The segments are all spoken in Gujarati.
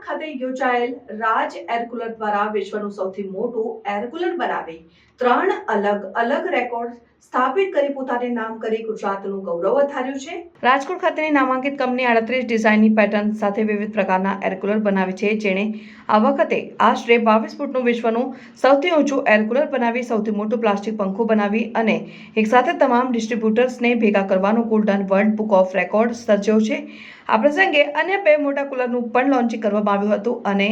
ખાતે યોજાયેલ રાજ એરકુલર દ્વારા વિશ્વનું સૌથી મોટું એરકુલર બનાવી ત્રણ અલગ અલગ રેકોર્ડ સ્થાપિત કરી પોતાને નામ કરી ગુજરાતનું ગૌરવ વધાર્યું છે. રાજકોટ ખાતેની નામાંકિત કંપની આડત્રીસ ડિઝાઇનની પેટર્ન સાથે વિવિધ પ્રકારના એરકુલર બનાવી છે, જેણે આ વખતે આશરે બાવીસ ફૂટનું વિશ્વનું સૌથી ઊંચું એરકુલર બનાવી, સૌથી મોટું પ્લાસ્ટિક પંખો બનાવી અને એકસાથે તમામ ડિસ્ટ્રીબ્યુટર્સને ભેગા કરવાનો golden world book of record સર્જ્યો છે. આ પ્રસંગે અન્ય બે મોટા કુલરનું પણ લોન્ચિંગ કરવામાં આવ્યું હતું અને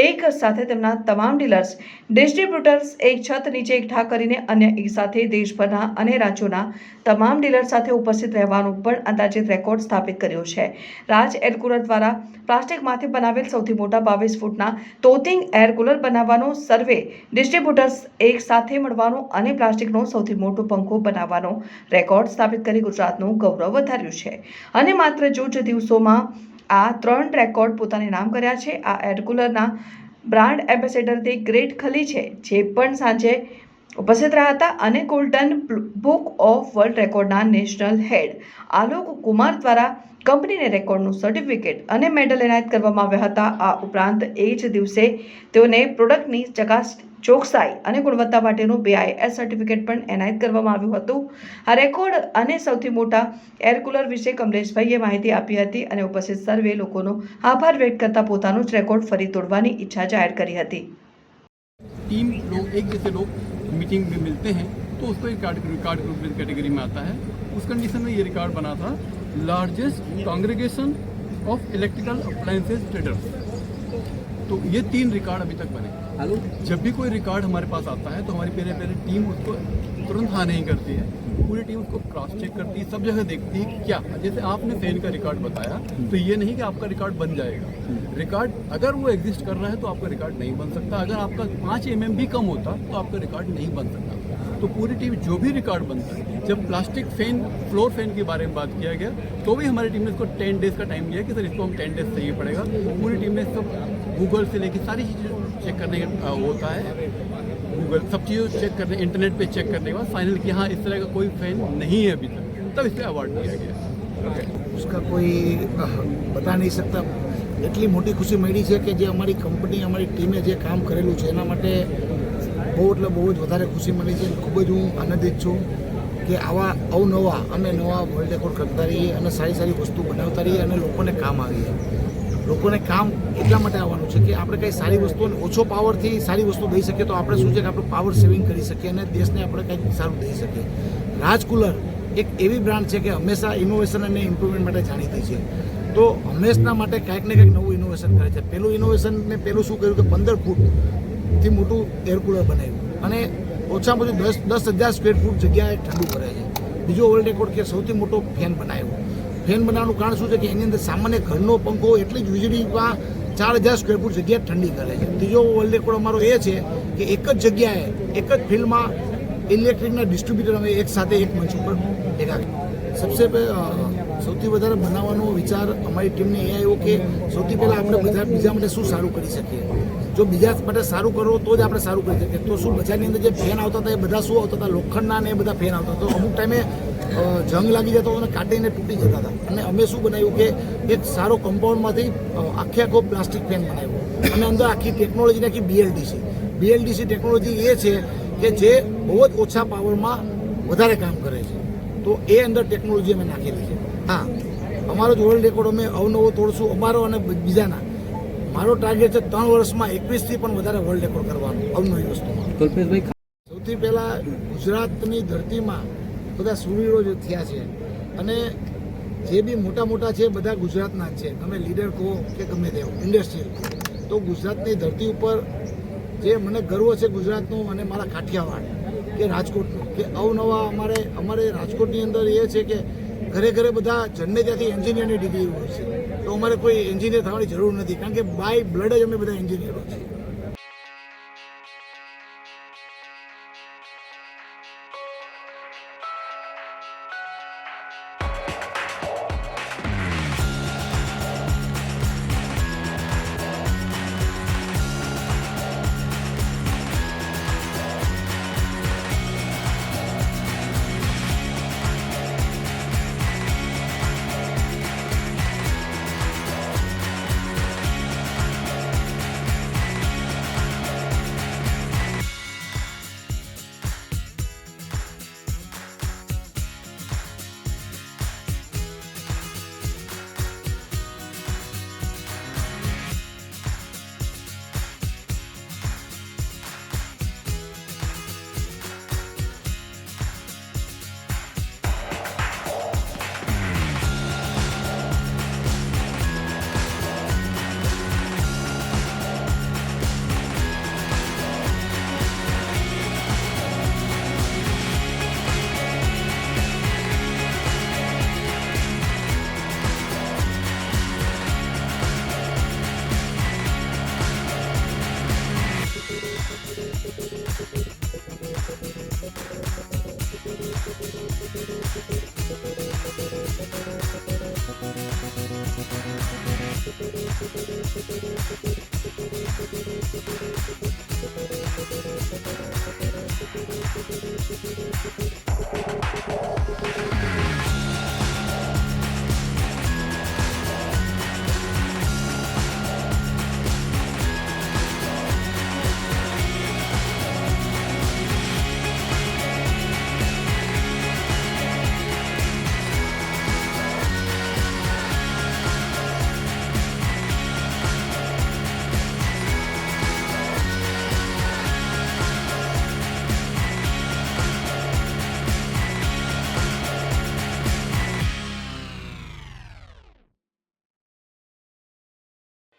એક સાથે તેમના તમામ ડીલર્સ ડિસ્ટ્રીબ્યુટર્સ એક છત નીચે એકઠા કરીને અન્ય એક સાથે દેશભરના અને રાજ્યોના તમામ ડીલર સાથે ઉપસ્થિત રહેવાનું પણ અંદાજિત રેકોર્ડ સ્થાપિત કર્યો છે. રાજ એર કુલર દ્વારા પ્લાસ્ટિકમાંથી બનાવેલ સૌથી મોટા બાવીસ ફૂટના તોતિંગ એર કુલર બનાવવાનો સર્વે ડિસ્ટ્રીબ્યુટર્સ એક સાથે મળવાનો અને પ્લાસ્ટિકનો સૌથી મોટો પંખો બનાવવાનો રેકોર્ડ સ્થાપિત કરી ગુજરાતનું ગૌરવ વધાર્યું છે. અને માત્ર જૂજ દિવસોમાં આ ત્રણ રેકોર્ડ પોતાને નામ કર્યા છે. આ એર કુલરના બ્રાન્ડ એમ્બેસેડર તે ગ્રેટ ખલી છે, જે પણ સાંજે ઉપસ્થિત રહ્યા હતા અને ગોલ્ડન બુક ઓફ વર્લ્ડ રેકોર્ડના નેશનલ હેડ. આલોક કુમાર દ્વારા કંપનીને રેકોર્ડનું સર્ટિફિકેટ અને મેડલ એનાયત કરવામાં આવ્યા હતા. આ ઉપરાંત એ જ દિવસે તેઓને પ્રોડક્ટની ચકાસ ચોકસાઈ અને ગુણવત્તા માટેનું બીઆઈએસ સર્ટિફિકેટ પણ એનાયત કરવામાં આવ્યું હતું. આ રેકોર્ડ અને સૌથી મોટા એર કુલર વિશે કમલેશભાઈએ માહિતી આપી હતી અને ઉપસ્થિત સર્વે લોકોનો આભાર વ્યક્ત કરતા પોતાનો જ રેકોર્ડ ફરી તોડવાની ઈચ્છા જાહેર કરી હતી. ટીમ એક मीटिंग में मिलते हैं तो उसको रिकॉर्ड रिकॉर्ड ग्रुप कैटेगरी में आता है उस कंडीशन में ये रिकॉर्ड बना था largest congregation of electrical appliances traders तो ये तीन रिकॉर्ड अभी तक बने। हेलो? जब भी कोई रिकॉर्ड हमारे पास आता है तो हमारी पहले पहले टीम उसको तुरंत हाँ नहीं करती है। पूरी टीम उसको क्रॉस चेक करती है सब जगह देखती है क्या। जैसे आपने फ़ैन का रिकॉर्ड बताया तो ये नहीं कि आपका रिकॉर्ड बन जाएगा। रिकॉर्ड अगर वो एग्जिस्ट कर रहा है तो आपका रिकॉर्ड नहीं बन सकता। अगर आपका पाँच एम भी कम होता तो आपका रिकॉर्ड नहीं बन सकता। तो पूरी टीम जो भी रिकॉर्ड बनता है जब प्लास्टिक फ़ैन फ्लोर फ़ैन के बारे में बात किया गया तो भी हमारी टीम ने इसको टेन डेज़ का टाइम दिया कि सर इसको हम टेन डेज़ चाहिए पड़ेगा। पूरी टीम ने सब गूगल से लेके सारी चीज़ें चेक करने का अ, होता है गूगल सब चीज़ें चेक करने इंटरनेट पे चेक करने के बाद फाइनल कि हाँ इस तरह का कोई फैन नहीं है अभी तक तब इसलिए अवार्ड दिया गया ओके उसका कोई અહ, બતા નહીં શકતા એટલી મોટી ખુશી મળી છે કે જે અમારી કંપની અમારી ટીમે જે કામ કરેલું છે એના માટે બહુ એટલે બહુ જ વધારે ખુશી મળી છે ખૂબ જ હું આનંદિત છું કે આવા અવનવા અમે નવા વર્લ્ડ રેકોર્ડ કરતા રહીએ અને સારી સારી વસ્તુ બનાવતા રહીએ અને લોકોને કામ આવીએ લોકોને કામ એટલા માટે આવવાનું છે કે આપણે કંઈ સારી વસ્તુઓને ઓછો પાવરથી સારી વસ્તુ દઈ શકીએ તો આપણે શું છે કે આપણે પાવર સેવિંગ કરી શકીએ અને દેશને આપણે કંઈક સારું દઈ શકીએ. રાજકુલર એક એવી બ્રાન્ડ છે કે હંમેશા ઇનોવેશન અને ઇમ્પ્રુવમેન્ટ માટે જાણીતી છે. તો હંમેશના માટે કાંઈક ને કંઈક નવું ઇનોવેશન કરે છે. પેલું ઇનોવેશન મેં પહેલું શું કર્યું કે પંદર ફૂટથી મોટું એર કુલર બનાવ્યું. અને ઓછામાં ઓછું દસ દસ હજાર સ્ક્વેર ફૂટ જગ્યાએ ઠંડુ કરે છે. બીજો વર્લ્ડ રેકોર્ડ કે સૌથી મોટો ફેન બનાવ્યો. ફેન બનાવવાનું કારણ શું છે કે એની અંદર સામાન્ય ઘરનો પંખો એટલી જ વીજળીમાં ચાર હજાર સ્ક્વેર ફૂટ જગ્યા ઠંડી કરે છે. ત્રીજો વર્લ્ડ રેકોર્ડ અમારો એ છે કે એક જ જગ્યાએ, એક જ ફિલ્ડમાં ઇલેક્ટ્રિકના ડિસ્ટ્રીબ્યુટર અમે એક સાથે એક મંચ ઉપર ભેગા સબસે સૌથી વધારે બનાવવાનો વિચાર અમારી ટીમને એ આવ્યો કે સૌથી પહેલાં આપણે બધા બીજા માટે શું સારું કરી શકીએ? જો બીજા માટે સારું કરો તો જ આપણે સારું કરી શકીએ. તો શું બજારની અંદર જે ફેન આવતા હતા એ બધા શું આવતા હતા? લોખંડના ને એ બધા ફેન આવતા તો અમુક ટાઈમે જંગ લાગી જતો અને કાઢીને તૂટી જતા હતા. અને અમે શું બનાવ્યું કે એક સારો કમ્પાઉન્ડમાંથી આખે આખો પ્લાસ્ટિક ફેન બનાવ્યો. અને અંદર આખી ટેકનોલોજી આખી બીએલડીસી બીએલડીસી ટેકનોલોજી એ છે કે જે બહુ જ ઓછા પાવરમાં વધારે કામ કરે છે. તો એ અંદર ટેકનોલોજી અમે નાખેલી છે. હા અમારો જ વર્લ્ડ રેકોર્ડ અમે અવનવો તોડશું અમારો અને બીજાના. મારો ટાર્ગેટ છે ત્રણ વર્ષમાં એકવીસથી પણ વધારે વર્લ્ડ રેકોર્ડ કરવાનો અવનવી વસ્તુમાં. કલ્પેશભાઈ સૌથી પહેલાં ગુજરાતની ધરતીમાં બધા સુરવીરો જે થયા છે અને જે બી મોટા મોટા છે બધા ગુજરાતના જ છે. તમે લીડર કહો કે ગમે તે ઇન્ડસ્ટ્રીયલ તો ગુજરાતની ધરતી ઉપર જે મને ગર્વ છે ગુજરાતનું અને મારા કાઠિયાવાડ કે રાજકોટનું કે અવનવા અમારે અમારે રાજકોટની અંદર એ છે કે ઘરે ઘરે બધા જન્મે ત્યાંથી એન્જિનિયરની ડિગ્રી હોય છે. તો અમારે કોઈ એન્જિનિયર થવાની જરૂર નથી. કારણ કે બાય બ્લડ જ અમે બધા એન્જિનિયરો છીએ